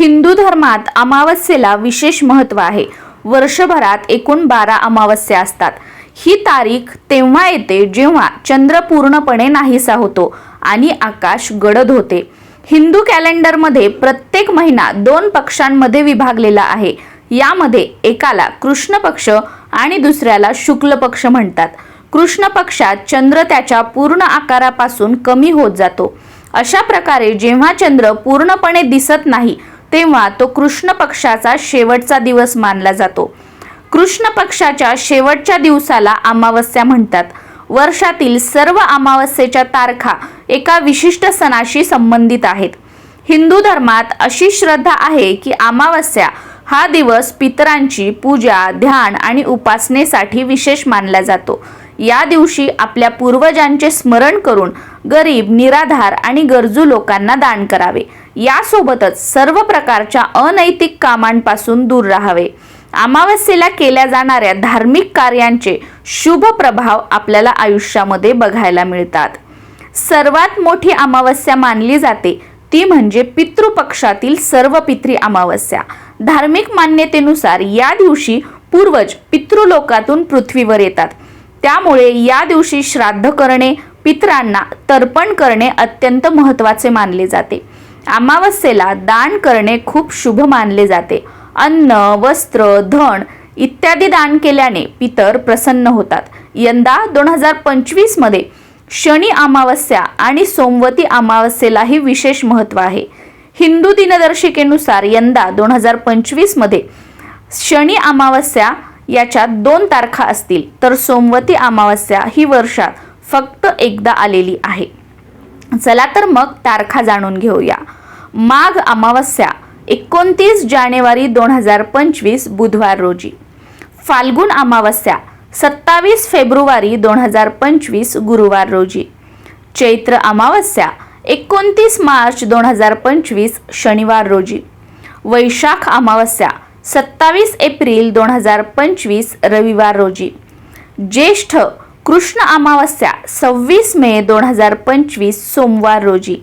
हिंदू धर्मात अमावस्येला विशेष महत्त्व आहे. वर्षभरात एकूण बारा अमावस्या असतात. ही तारीख तेव्हा येते जेव्हा चंद्र पूर्णपणे नाहीसा होतो आणि आकाश गडद होते. हिंदू कॅलेंडरमध्ये प्रत्येक महिना दोन पक्षांमध्ये विभागलेला आहे. यामध्ये एकाला कृष्ण पक्ष आणि दुसऱ्याला शुक्ल पक्ष म्हणतात. कृष्ण पक्षात चंद्र त्याच्या पूर्ण आकारापासून कमी होत जातो. अशा प्रकारे जेव्हा चंद्र पूर्णपणे दिसत नाही तेव्हा तो कृष्ण पक्षाचा शेवटचा दिवस मानला जातो. कृष्ण पक्षाच्या शेवटच्या दिवसाला अमावस्या म्हणतात. वर्षातील सर्व अमावस्येच्या तारखा एका विशिष्ट सणाशी संबंधित आहेत. हिंदू धर्मात अशी श्रद्धा आहे की अमावस्या हा दिवस पितरांची पूजा ध्यान आणि उपासनेसाठी विशेष मानला जातो. या दिवशी आपल्या पूर्वजांचे स्मरण करून गरीब निराधार आणि गरजू लोकांना दान करावे. यासोबतच सर्व प्रकारच्या अनैतिक कामांपासून दूर राहावे. अमावस्येला केल्या जाणाऱ्या धार्मिक कार्यांचे शुभ प्रभाव आपल्याला आयुष्यामध्ये बघायला मिळतात. सर्वात मोठी अमावस्या मानली जाते ती म्हणजे पितृपक्षातील सर्व पित्री अमावस्या. धार्मिक मान्यतेनुसार या दिवशी पूर्वज पितृलोकातून पृथ्वीवर येतात. त्यामुळे या दिवशी श्राद्ध करणे पितरांना तर्पण करणे अत्यंत महत्त्वाचे मानले जाते. अमावस्येला दान करणे खूप शुभ मानले जाते. अन्न वस्त्र धन इत्यादी दान केल्याने पितर प्रसन्न होतात. यंदा दोन हजार पंचवीसमध्ये शनी अमावस्या आणि सोमवती अमावस्येलाही विशेष महत्त्व आहे. हिंदू दिनदर्शिकेनुसार यंदा दोन हजार पंचवीसमध्ये शनी अमावस्या याच्यात दोन तारखा असतील. तर सोमवती अमावस्या ही वर्षात फक्त एकदा आलेली आहे. चला तर मग तारखा जाणून घेऊया. माघ अमावस्या एकोणतीस जानेवारी दोन हजार पंचवीस बुधवार रोजी. फाल्गुन अमावस्या सत्तावीस फेब्रुवारी दोन हजार पंचवीस गुरुवार रोजी. चैत्र अमावस्या एकोणतीस मार्च दोन हजार पंचवीस शनिवार रोजी. वैशाख अमावस्या सत्तावीस एप्रिल दोन हजार पंचवीस रविवार रोजी. ज्येष्ठ कृष्ण अमावस्या सव्वीस मे दोन हजार पंचवीस सोमवार रोजी.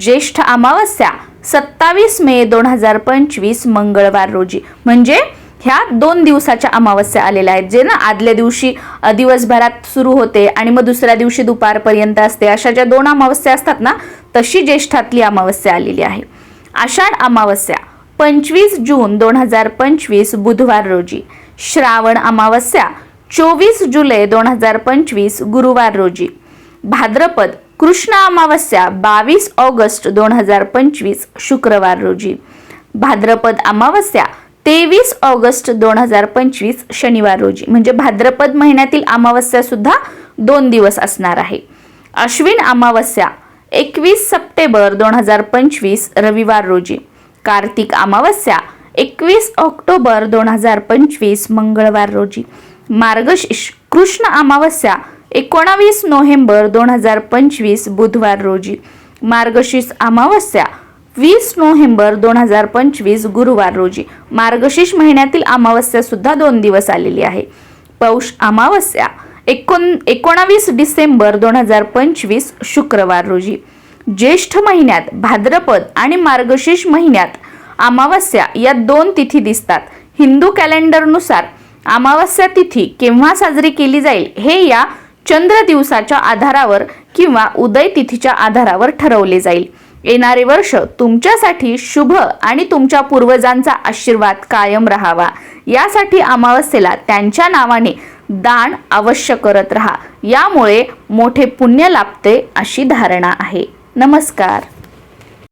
ज्येष्ठ अमावस्या सत्तावीस मे दोन हजार पंचवीस मंगळवार रोजी. म्हणजे ह्या दोन दिवसाच्या अमावस्या आलेल्या आहेत जे ना आदल्या दिवशी दिवसभरात सुरू होते आणि मग दुसऱ्या दिवशी दुपारपर्यंत असते. अशा ज्या दोन अमावस्या असतात ना तशी ज्येष्ठातली अमावस्या आलेली आहे. आषाढ अमावस्या पंचवीस जून दोन हजार पंचवीस बुधवार रोजी. श्रावण अमावस्या चोवीस जुलै दोन हजार पंचवीस गुरुवार रोजी. भाद्रपद कृष्ण अमावस्या बावीस ऑगस्ट दोन हजार पंचवीस शुक्रवार रोजी. भाद्रपद अमावस्या तेवीस ऑगस्ट दोन हजार पंचवीस शनिवार रोजी. म्हणजे भाद्रपद महिन्यातील अमावस्या सुद्धा दोन दिवस असणार आहे. अश्विन अमावस्या एकवीस सप्टेंबर दोन हजार पंचवीस रविवार रोजी. कार्तिक अमावस्या एकवीस ऑक्टोबर दोन हजार पंचवीस मंगळवार रोजी. मार्गशीर्ष कृष्ण अमावस्या एकोणावीस नोव्हेंबर दोन हजार पंचवीस बुधवार रोजी. मार्गशीर्ष अमावस्या वीस नोव्हेंबर दोन हजार पंचवीस गुरुवार रोजी. मार्गशीर्ष महिन्यातील अमावस्या सुद्धा दोन दिवस आलेली आहे. पौष अमावस्या एकोण एकोणावीस डिसेंबर दोन हजार पंचवीस शुक्रवार रोजी. ज्येष्ठ महिन्यात भाद्रपद आणि मार्गशीर्ष महिन्यात अमावस्या या दोन तिथी दिसतात. हिंदू कॅलेंडरनुसार अमावस्या तिथी केव्हा साजरी केली जाईल हे या चंद्र दिवसाच्या आधारावर किंवा उदय तिथीच्या आधारावर ठरवले जाईल. येणारे वर्ष तुमच्यासाठी शुभ आणि तुमच्या पूर्वजांचा आशीर्वाद कायम राहावा. यासाठी अमावस्येला त्यांच्या नावाने दान अवश्य करत राहा. यामुळे मोठे पुण्य लाभते अशी धारणा आहे. नमस्कार.